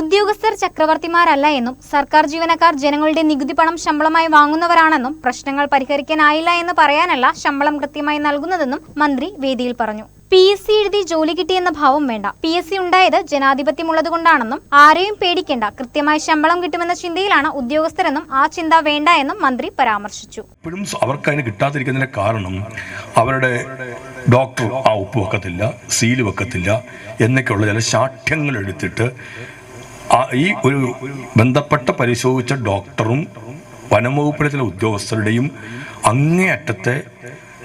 ഉദ്യോഗസ്ഥർ ചക്രവർത്തിമാരല്ല എന്നും സർക്കാർ ജീവനക്കാർ ജനങ്ങളുടെ നികുതി പണം ശമ്പളമായി വാങ്ങുന്നവരാണെന്നും പ്രശ്നങ്ങൾ പരിഹരിക്കാനായില്ല എന്ന് പറയാനല്ല ശമ്പളം കൃത്യമായി നൽകുന്നതെന്നും മന്ത്രി വേദിയിൽ പറഞ്ഞു. പി എസ് സി എഴുതി ജോലി കിട്ടിയെന്ന ഭാവം വേണ്ട. പി എസ് സി ഉണ്ടായത് ജനാധിപത്യമുള്ളതുകൊണ്ടാണെന്നും ആരെയും പേടിക്കേണ്ട. കൃത്യമായി ശമ്പളം കിട്ടുമെന്ന ചിന്തയിലാണ് ഉദ്യോഗസ്ഥരെന്നും ആ ചിന്ത വേണ്ട എന്നും മന്ത്രി പരാമർശിച്ചു. അവർക്ക് അതിന് കിട്ടാതിരിക്കുന്നതിന്റെ കാരണം അവരുടെ ഡോക്ടർ ആ ഉപ്പ് വെക്കത്തില്ല സീൽ വെക്കത്തില്ല എന്നൊക്കെയുള്ള ചില ശാഠ്യങ്ങൾ എടുത്തിട്ട് ഈ ഒരു ബന്ധപ്പെട്ട പരിശോധിച്ച ഡോക്ടറും വനംവകുപ്പിലെ ചില ഉദ്യോഗസ്ഥരുടെയും അങ്ങേയറ്റത്തെ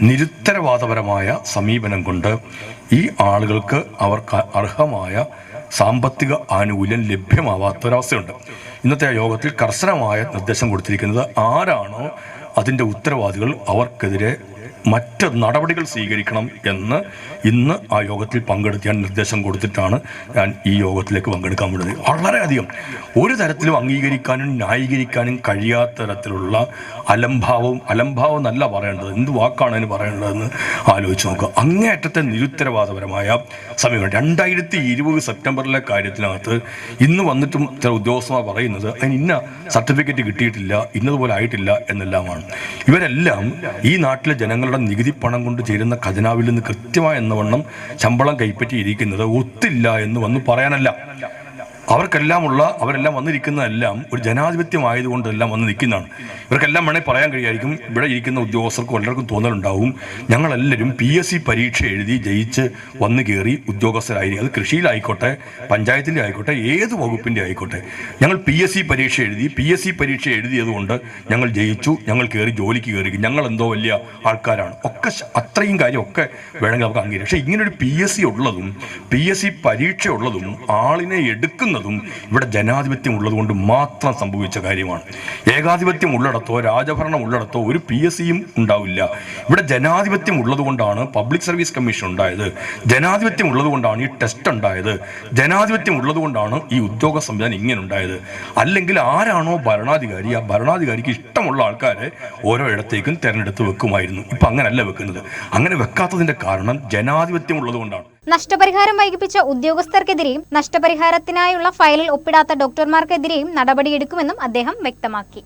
നിരുത്തരവാദപരമായ സമീപനം കൊണ്ട് ഈ ആളുകൾക്ക് അവർക്ക് അർഹമായ സാമ്പത്തിക ആനുകൂല്യം ലഭ്യമാവാത്തൊരവസ്ഥയുണ്ട്. ഇന്നത്തെ യോഗത്തിൽ കർശനമായ നിർദ്ദേശം കൊടുത്തിരിക്കുന്നത് ആരാണോ അതിന്റെ ഉത്തരവാദികൾ അവർക്കെതിരെ മറ്റ് നടപടികൾ സ്വീകരിക്കണം എന്ന് ഇന്ന് ആ യോഗത്തിൽ പങ്കെടുത്ത് ഞാൻ നിർദ്ദേശം കൊടുത്തിട്ടാണ് ഞാൻ ഈ യോഗത്തിലേക്ക് പങ്കെടുക്കാൻ വിടുന്നത് വളരെയധികം ഒരു തരത്തിലും അംഗീകരിക്കാനും ന്യായീകരിക്കാനും കഴിയാത്ത തരത്തിലുള്ള അലംഭാവവും അലംഭാവം എന്നല്ല പറയേണ്ടത്. എന്ത് വാക്കാണ് അതിന് പറയേണ്ടതെന്ന് ആലോചിച്ച് നോക്കുക. അങ്ങേയറ്റത്തെ നിരുത്തരവാദപരമായ സമീപനം. രണ്ടായിരത്തി ഇരുപത് സെപ്റ്റംബറിലെ കാര്യത്തിനകത്ത് ഇന്ന് വന്നിട്ടും ചില ഉദ്യോഗസ്ഥന്മാർ പറയുന്നത് അതിന് ഇന്ന സർട്ടിഫിക്കറ്റ് കിട്ടിയിട്ടില്ല ഇന്നതുപോലെ ആയിട്ടില്ല എന്നെല്ലാമാണ്. ഇവരെല്ലാം ഈ നാട്ടിലെ ജനങ്ങളുടെ നികുതി പണം കൊണ്ട് ചേരുന്ന ഖജനാവിൽ നിന്ന് കൃത്യമായ എന്നവണ്ണം ശമ്പളം കൈപ്പറ്റിയിരിക്കുന്നത് ഒത്തില്ല എന്ന് വന്ന് പറയാനല്ല. അവർക്കെല്ലാമുള്ള അവരെല്ലാം വന്നിരിക്കുന്നതെല്ലാം ഒരു ജനാധിപത്യമായതുകൊണ്ട് എല്ലാം വന്ന് നിൽക്കുന്നതാണ്. ഇവർക്കെല്ലാം വേണേൽ പറയാൻ കഴിയായിരിക്കും. ഇവിടെ ഇരിക്കുന്ന ഉദ്യോഗസ്ഥർക്കും എല്ലാവർക്കും തോന്നലുണ്ടാവും. ഞങ്ങളെല്ലാവരും പി എസ് സി പരീക്ഷ എഴുതി ജയിച്ച് വന്നു കയറി ഉദ്യോഗസ്ഥരായിരിക്കും. അത് കൃഷിയിലായിക്കോട്ടെ പഞ്ചായത്തിന്റെ ആയിക്കോട്ടെ ഏത് വകുപ്പിന്റെ ആയിക്കോട്ടെ. ഞങ്ങൾ പി എസ് സി പരീക്ഷ എഴുതി പി എസ് സി പരീക്ഷ എഴുതിയതുകൊണ്ട് ഞങ്ങൾ ജയിച്ചു ഞങ്ങൾ കയറി ജോലിക്ക് കയറി ഞങ്ങൾ എന്തോ വലിയ ആൾക്കാരാണ്. ഒക്കെ അത്രയും കാര്യമൊക്കെ വേണമെങ്കിൽ നമുക്ക് അംഗീകരിക്കാം. പക്ഷേ ഇങ്ങനൊരു പി എസ് സി ഉള്ളതും പി എസ് സി പരീക്ഷ ഉള്ളതും ആളിനെ എടുക്കുന്നതും ഇവിടെ ജനാധിപത്യം ഉള്ളതുകൊണ്ട് മാത്രം സംഭവിച്ച കാര്യമാണ്. ഏകാധിപത്യം ഉള്ളിടത്തോ രാജഭരണം ഉള്ളിടത്തോ ഒരു പി എസ് സിയും ഉണ്ടാവില്ല. ഇവിടെ ജനാധിപത്യം ഉള്ളതുകൊണ്ടാണ് പബ്ലിക് സർവീസ് കമ്മീഷൻ ഉണ്ടായത്. ജനാധിപത്യം ഉള്ളതുകൊണ്ടാണ് ഈ ടെസ്റ്റ് ഉണ്ടായത്. ജനാധിപത്യം ഉള്ളതുകൊണ്ടാണ് ഈ ഉദ്യോഗ സംവിധാനം ഇങ്ങനെ ഉണ്ടായത്. അല്ലെങ്കിൽ ആരാണോ ഭരണാധികാരി ആ ഭരണാധികാരിക്ക് ഇഷ്ടമുള്ള ആൾക്കാരെ ഓരോ ഇടത്തേക്കും തെരഞ്ഞെടുത്ത് വെക്കുമായിരുന്നു. ഇപ്പം അങ്ങനല്ല വെക്കുന്നത്. അങ്ങനെ വെക്കാത്തതിന്റെ കാരണം ജനാധിപത്യം ഉള്ളതുകൊണ്ടാണ്. നഷ്ടപരിഹാരം വൈകിപ്പിച്ച ഉദ്യോഗസ്ഥർക്കെതിരെയും നഷ്ടപരിഹാരത്തിനായുള്ള ഫയലിൽ ഒപ്പിടാത്ത ഡോക്ടർമാർക്കെതിരെയും നടപടിയെടുക്കുമെന്നും അദ്ദേഹം വ്യക്തമാക്കി.